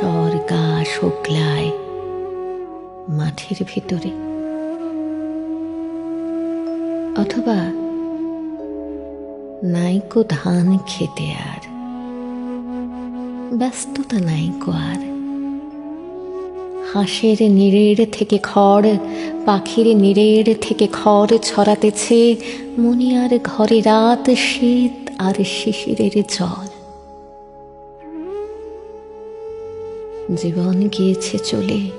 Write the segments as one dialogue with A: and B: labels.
A: স্বর্গা শুক্লায় মাঠের ভিতরে। অথবা নাইকো ধান খেতে আর, ব্যস্ততা নাইকো আর। হাঁসের নিরেড় থেকে খড়, পাখির নিরেড় থেকে খড় ছড়াতেছে, মুনিয়ার ঘরে রাত, শীত আর শিশিরের জল। জীবন গিয়েছে চলে।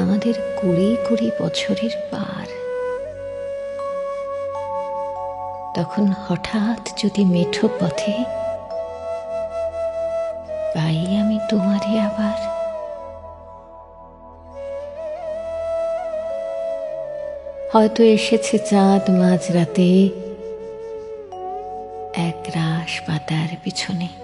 A: আমাদের কুড়ি কুড়ি বছরের পার। তখন হঠাৎ যদি মেঠো পথে পাই আমি তোমারে আবার। হয়তো এসেছে চাঁদ মাঝরাতে এক রাস পাতার পিছনে।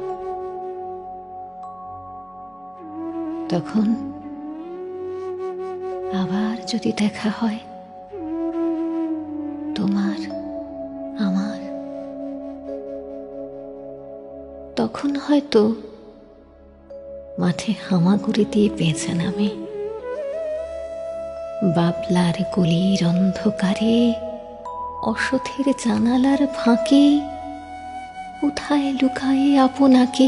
A: তখন আবার যদি দেখা হয়, তোমার, আমার, তখন হয়তো মাঠে হামাগুড়ি দিয়ে পেঁচা নামে। বাবলার গলির অন্ধকারে, অসথের জানালার ফাঁকে কোথায় লুকায়ে আপনাকে